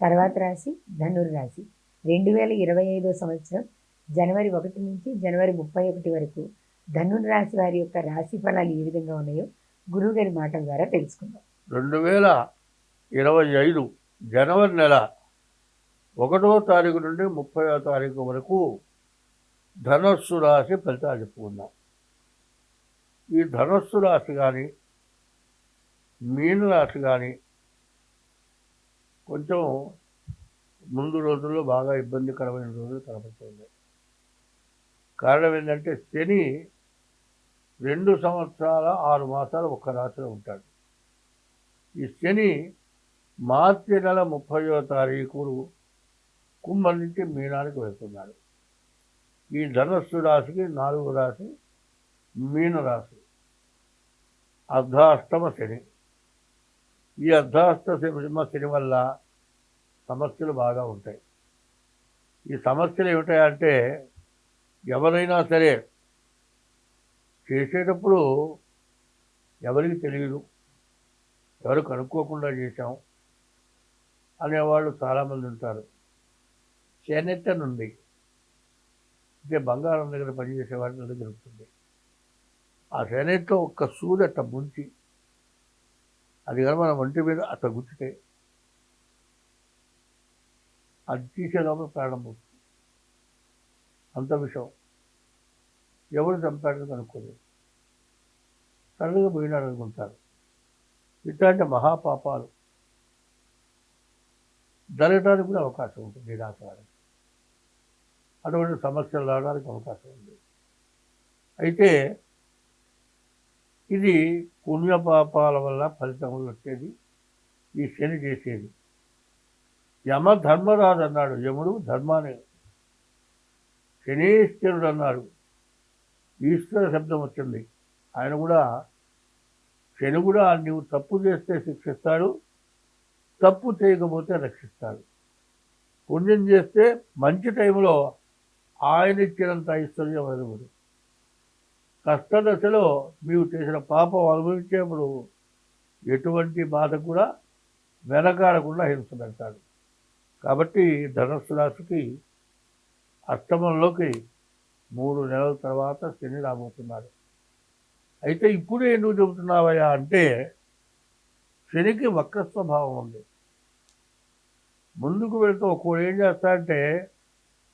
తర్వాత రాశి ధనుర్రాశి రెండు వేల ఇరవై ఐదో సంవత్సరం జనవరి ఒకటి నుంచి జనవరి ముప్పై ఒకటి వరకు ధనుర్ రాశి వారి యొక్క రాశి ఫలాలు ఏ విధంగా ఉన్నాయో గురువు గారి మాటల ద్వారా తెలుసుకుందాం. రెండు వేల ఇరవై ఐదు జనవరి నెల ఒకటో తారీఖు నుండి ముప్పైవ తారీఖు వరకు ధనస్సు రాశి ఫలితాలు చెప్పుకుందాం. ఈ ధనస్సు రాశి కానీ మీన రాశి కానీ కొంచెం ముందు రోజుల్లో బాగా ఇబ్బందికరమైన రోజులు కనబడుతుంది కారణం ఏంటంటే శని రెండు సంవత్సరాల ఆరు మాసాలు ఒక్క రాశిలో ఉంటాడు. ఈ శని మార్చి నెల ముప్పయో తారీఖు కుంభం నుంచి మీనానికి వెళ్తున్నాడు. ఈ ధనస్సు రాశికి నాలుగు రాశి మీన రాశి అర్ధాష్టమ శని. ఈ అర్ధాష్టమ శని వల్ల సమస్యలు బాగా ఉంటాయి. ఈ సమస్యలు ఏమిటాయంటే ఎవరైనా సరే చేసేటప్పుడు ఎవరికి తెలియదు. ఎవరు కనుక్కోకుండా చేశాం అనేవాళ్ళు చాలామంది ఉంటారు. చేనేత నుండి అంటే బంగారం దగ్గర పనిచేసే వాడి దగ్గర దొరుకుతుంది ఆ చేనేతలో ఒక్క సూది ముంచి అది కానీ మన ఒంటి మీద అట్లా గుచ్చితే అది తీసేలోపల ప్రాణం పోతుంది. అంత విషయం ఎవరు చంపాడని కనుక్కోలేదు. సడన్గా పోయినాడు అనుకుంటారు. ఇట్లాంటి మహాపాపాలు జరగడానికి కూడా అవకాశం ఉంటుంది ఈ అటువంటి సమస్యలు రావడానికి అవకాశం ఉంది. అయితే ఇది పుణ్యపాపాల వల్ల ఫలితములు వచ్చేది ఈ శని చేసేది. యమ ధర్మరాజు అన్నాడు యముడు ధర్మాన్ని శనీశ్వరుడు అన్నాడు ఈశ్వర శబ్దం వచ్చింది. ఆయన కూడా శని కూడా నీవు తప్పు చేస్తే శిక్షిస్తాడు తప్పు చేయకపోతే రక్షిస్తాడు. పుణ్యం చేస్తే మంచి టైంలో ఆయన ఇచ్చినంత ఐశ్వర్యం అనుభవం కష్టదశలో మీరు చేసిన పాపం అనుభవించేప్పుడు ఎటువంటి బాధ కూడా వెనకాడకుండా హింస పెడతాడు కాబట్టి ధనస్సు రాశికి అష్టమంలోకి మూడు నెలల తర్వాత శని రాబోతున్నాడు అయితే ఇప్పుడే ఎందుకు చెబుతున్నావయ్యా అంటే శనికి వక్ర స్వభావం ఉంది. ముందుకు వెళుతూ ఒక్కోడు ఏం చేస్తాడంటే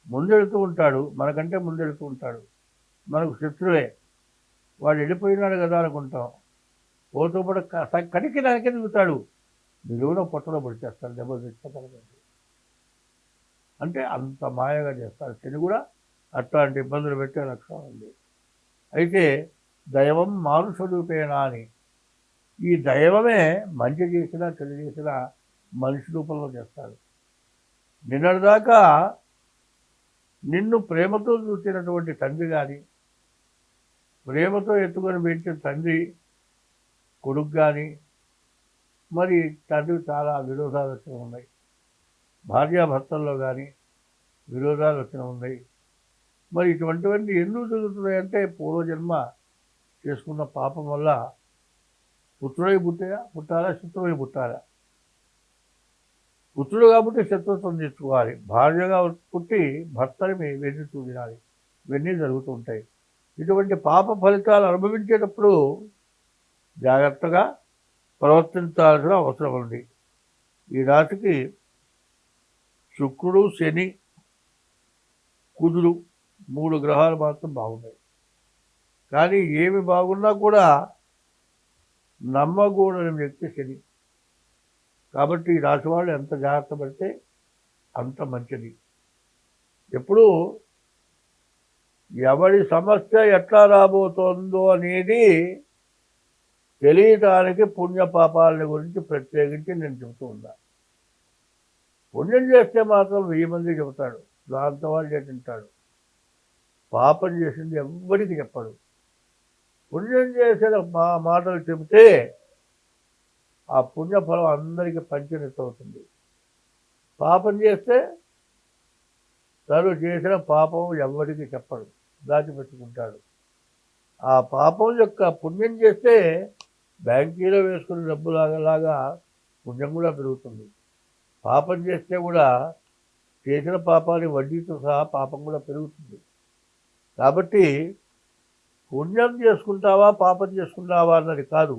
ముందెడుతూ ఉంటాడు మనకంటే ముందెడుతూ ఉంటాడు. మనకు శత్రువే. వాడు వెళ్ళిపోయినాడు కదా అనుకుంటాం. ఓతో పాటు కడికి దానికే దిగుతాడు. నిలువున పొట్టలో పడిచేస్తాడు దెబ్బలు తెచ్చుకోగలగండి అంటే అంత మాయగా చేస్తారు శని కూడా అట్లాంటి ఇబ్బందులు పెట్టే లక్షణం ఉంది. అయితే దైవం మానుషుడుపేనా అని. ఈ దైవమే మంచి చేసినా చెడు చేసినా మనిషి రూపంలో చేస్తాడు. నిన్నటిదాకా నిన్ను ప్రేమతో చూసినటువంటి తండ్రి కానీ ప్రేమతో ఎత్తుకొని పెంచిన తండ్రి కొడుకు కానీ మరి తండ్రి చాలా విరోధాలు వచ్చిన ఉన్నాయి. భార్యాభర్తల్లో కానీ విరోధాలు వచ్చిన ఉన్నాయి. మరి ఇటువంటివన్నీ ఎందుకు జరుగుతున్నాయంటే పూర్వజన్మ చేసుకున్న పాపం వల్ల పుత్రుడై పుట్టా పుట్టారా శత్రువై పుట్టారా పుత్రుడు కాబట్టి శత్రుత్వం తెచ్చుకోవాలి. భార్యగా పుట్టి భర్తని వెన్ను చూడాలి ఇవన్నీ జరుగుతూ ఉంటాయి. ఇటువంటి పాప ఫలితాలు అనుభవించేటప్పుడు జాగ్రత్తగా ప్రవర్తించాల్సిన అవసరం ఉంది. ఈ రాశికి శుక్రుడు శని కుజుడు మూడు గ్రహాలు మాత్రం బాగున్నాయి. కానీ ఏమి బాగున్నా కూడా నమ్మకూడని వ్యక్తి శని. కాబట్టి ఈ రాశి వాళ్ళు ఎంత జాగ్రత్త పడితే అంత మంచిది. ఎప్పుడూ ఎవరి సమస్య ఎట్లా రాబోతోందో అనేది తెలియటానికి పుణ్యపాపాలని గురించి ప్రత్యేకించి నేను చెబుతూ ఉన్నా. పుణ్యం చేస్తే మాత్రం వెయ్యి మంది చెబుతాడు. దాంతో వాళ్ళు తింటాడు? పాపం చేసింది ఎవ్వడికి చెప్పడు. పుణ్యం చేసిన మా మాటలు చెబితే ఆ పుణ్యఫలం అందరికీ పంచినట్టు పాపం చేస్తే తను చేసిన పాపం ఎవరికి చెప్పడు. దాచిపెట్టుకుంటాడు. ఆ పాపం యొక్క పుణ్యం చేస్తే బ్యాంకీలో వేసుకున్న డబ్బు లాగా లాగా పుణ్యం కూడా పెరుగుతుంది. పాపం చేస్తే కూడా చేసిన పాపాన్ని వడ్డీతో సహా పాపం కూడా పెరుగుతుంది. కాబట్టి పుణ్యం చేసుకుంటావా పాపం చేసుకుంటావా అన్నది కాదు.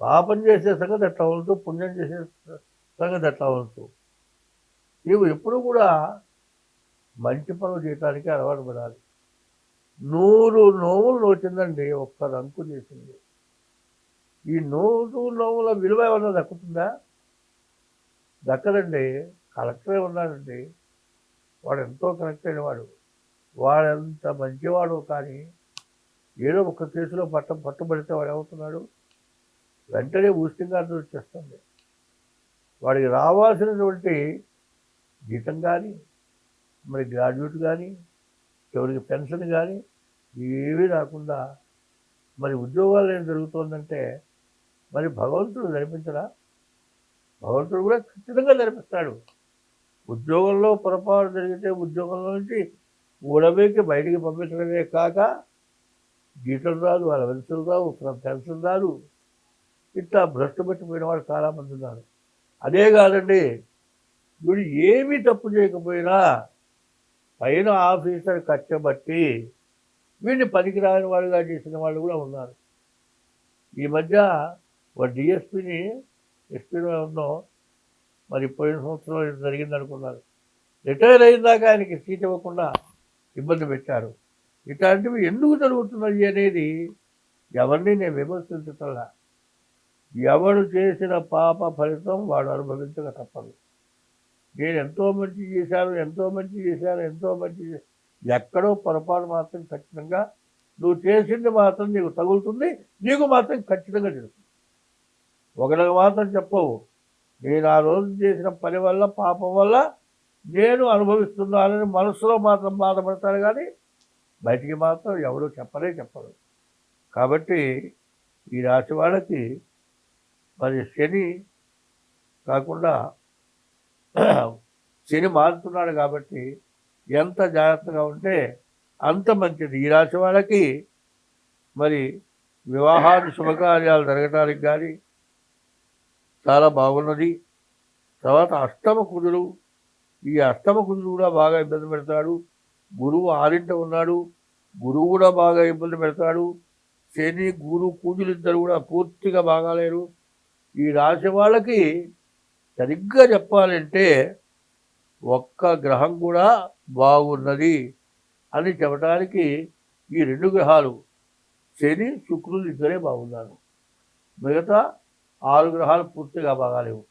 పాపం చేసే సంగతి ఎట్లా పుణ్యం చేసే సంగతి ఎట్లా ఉంటూ నీవు ఎప్పుడు కూడా మంచి పనులు చేయటానికి అలవాటు పడాలి. నూరు నోములు నోచిందండి ఒక్క రంకు చేసింది. ఈ నూరు నోముల విలువ ఏమన్నా దక్కుతుందా? దక్కదండి. కలెక్టరే ఉన్నాడండి. వాడు ఎంతో కరెక్ట్ అయిన వాడు వాడెంత మంచివాడు కానీ ఏదో ఒక కేసులో పట్ట పట్టుబడితే వాడు ఏమవుతున్నాడు? వెంటనే ఊస్టింగ్ ఆర్డర్ వచ్చేస్తుంది వాడికి రావాల్సినటువంటి జీతం కానీ మరి గ్రాడ్యుయేట్ కానీ ఎవరికి పెన్షన్ కానీ ఏమీ రాకుండా మరి ఉద్యోగాలు ఏం జరుగుతుందంటే మరి భగవంతుడు నడిపించరా భగవంతుడు కూడా ఖచ్చితంగా జరిపిస్తాడు ఉద్యోగంలో పొరపాటు జరిగితే ఉద్యోగంలో నుంచి ఊడబేకి బయటికి పంపించడమే కాక జీతం రాదు వాళ్ళ వెలుసులు రావు పెన్షన్ రాదు. ఇట్లా భ్రష్టు పెట్టిపోయిన వాళ్ళు చాలామంది ఉన్నారు. అదే కాదండి వీడు ఏమీ తప్పు చేయకపోయినా పైన ఆఫీసర్ కచ్చబట్టి వీడిని పనికిరాని వాడుగా చేసిన వాళ్ళు కూడా ఉన్నారు. ఈ మధ్య ఒక డిఎస్పిని ఎస్పీలో ఉన్నాం. మరి పోయిన సంవత్సరం ఇది జరిగింది అనుకున్నారు. రిటైర్ అయిన దాకా ఆయనకి సీట్ ఇవ్వకుండా ఇబ్బంది పెట్టారు. ఇట్లాంటివి ఎందుకు జరుగుతున్నాయి అనేది ఎవరిని నేను విమర్శించటల్లా ఎవడు చేసిన పాప ఫలితం వాడు అనుభవించక తప్పదు. నేను ఎంతో మంచి చేశాను ఎంతో మంచి చేశాను ఎంతో మంచి ఎక్కడో పొరపాటు మాత్రం ఖచ్చితంగా నువ్వు చేసింది మాత్రం నీకు తగులుతుంది నీకు మాత్రం ఖచ్చితంగా తెలుసు ఒకరికి మాత్రం చెప్పవు. నేను ఆ రోజు చేసిన పని వల్ల పాపం వల్ల నేను అనుభవిస్తున్నానని మనసులో మాత్రం బాధపడతాను కానీ బయటికి మాత్రం ఎవరు చెప్పలే చెప్పరు. కాబట్టి ఈ రాశి వాళ్ళకి మరి శని కాకుండా శని మారుతున్నాడు కాబట్టి ఎంత జాగ్రత్తగా ఉంటే అంత మంచిది. ఈ రాశి వాళ్ళకి మరి వివాహాది శుభకార్యాలు జరగటానికి కానీ చాలా బాగున్నది. తర్వాత అష్టమ కుదురు. ఈ అష్టమ కుదురు కూడా బాగా ఇబ్బంది పెడతాడు. గురువు ఆరింట ఉన్నాడు. గురువు కూడా బాగా ఇబ్బంది పెడతాడు. శని గురు పూజలు ఇద్దరు కూడా పూర్తిగా బాగాలేరు. ఈ రాశి వాళ్ళకి సరిగ్గా చెప్పాలంటే ఒక్క గ్రహం కూడా బాగున్నది అని చెప్పడానికి ఈ రెండు గ్రహాలు శని శుక్రులు ఇద్దరే బాగున్నారు. మిగతా ఆరు గ్రహాలు పూర్తిగా బాగాలేవు.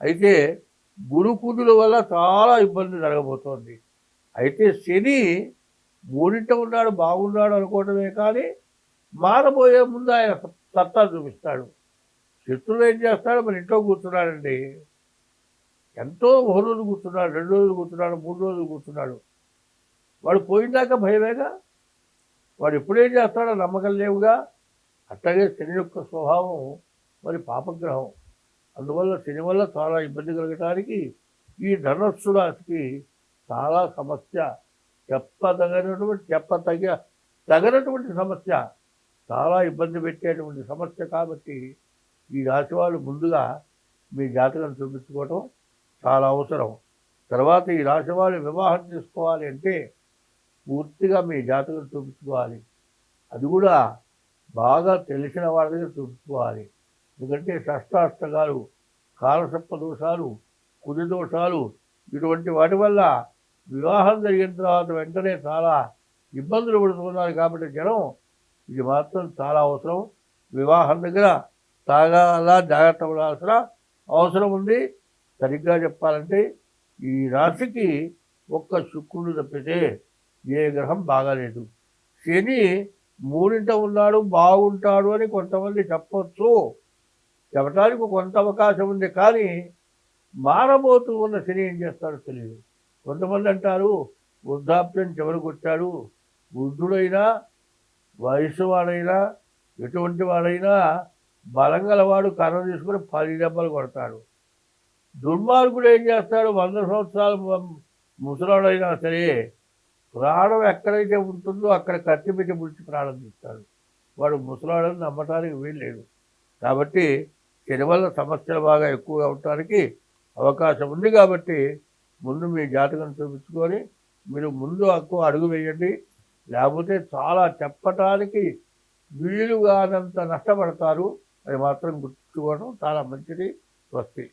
అయితే గురు కుదుల వల్ల చాలా ఇబ్బంది జరగబోతోంది. అయితే శని మూడింట ఉన్నాడు బాగున్నాడు అనుకోవడమే కానీ మారబోయే ముందు ఆయన సత్తా చూపిస్తాడు. శత్రువు ఏం చేస్తాడు? మన ఇంట్లో కూర్చున్నాడండి. ఎంతో ఒక రోజు కూర్చున్నాడు రెండు రోజులు కూర్చున్నాడు మూడు రోజులు కూర్చున్నాడు. వాడు పోయిందాక భయమేగా? వాడు ఎప్పుడేం చేస్తాడో నమ్మకం లేవుగా? అట్లాగే శని యొక్క స్వభావం మరి పాపగ్రహం. అందువల్ల శని వల్ల చాలా ఇబ్బంది కలగటానికి ఈ ధనస్సు రాశికి చాలా సమస్య. చెప్పదగినటువంటి చెప్పతగ తగినటువంటి సమస్య. చాలా ఇబ్బంది పెట్టేటువంటి సమస్య కాబట్టి ఈ రాశి వాళ్ళు ముందుగా మీ జాతకం చూపించుకోవటం చాలా అవసరం. తర్వాత ఈ రాశి వాళ్ళు వివాహం చేసుకోవాలి అంటే పూర్తిగా మీ జాతకం చూపించుకోవాలి. అది కూడా బాగా తెలిసిన వాళ్ళ దగ్గర చూపించుకోవాలి. ఎందుకంటే షష్టాష్టకాలు కాలసప్ప దోషాలు కుది దోషాలు ఇటువంటి వాటి వల్ల వివాహం జరిగిన తర్వాత వెంటనే చాలా ఇబ్బందులు పడుతున్నారు కాబట్టి జనం ఇది మాత్రం చాలా అవసరం. వివాహం దగ్గర చాలా జాగ్రత్త పడాల్సిన అవసరం ఉంది. సరిగ్గా చెప్పాలంటే ఈ రాశికి ఒక్క శుక్రుడు తప్పితే ఏ గ్రహం బాగాలేదు. శని మూడింట ఉన్నాడు బాగుంటాడు అని కొంతమంది చెప్పొచ్చు. చెప్పటానికి కొంత అవకాశం ఉంది కానీ మారబోతూ ఉన్న శని ఏం చేస్తాడో తెలియదు. కొంతమంది అంటారు వృద్ధాప్యం చివరికి వచ్చాడు వృద్ధుడైనా వయసు వాడైనా ఎటువంటి వాడైనా బలం గలవాడు కర్ర తీసుకుని పది దెబ్బలు కొడతాడు. దుర్మార్గుడు ఏం చేస్తాడు? వంద సంవత్సరాలు ముసలాడైనా సరే ప్రాణం ఎక్కడైతే ఉంటుందో అక్కడ కత్తి పెట్టి ముడిచి ప్రాణం తీస్తాడు. వాడు ముసలాడని నమ్మటానికి వీల్లేదు. కాబట్టి శని వల్ల సమస్యలు బాగా ఎక్కువగా ఉండటానికి అవకాశం ఉంది కాబట్టి ముందు మీ జాతకం చూపించుకొని మీరు ముందు ఎక్కువ అడుగు వేయండి. లేకపోతే చాలా చెప్పటానికి వీలుగానంత నష్టపడతారు. అది మాత్రం గుర్తుకోవడం చాలా మంచిది స్వస్తి.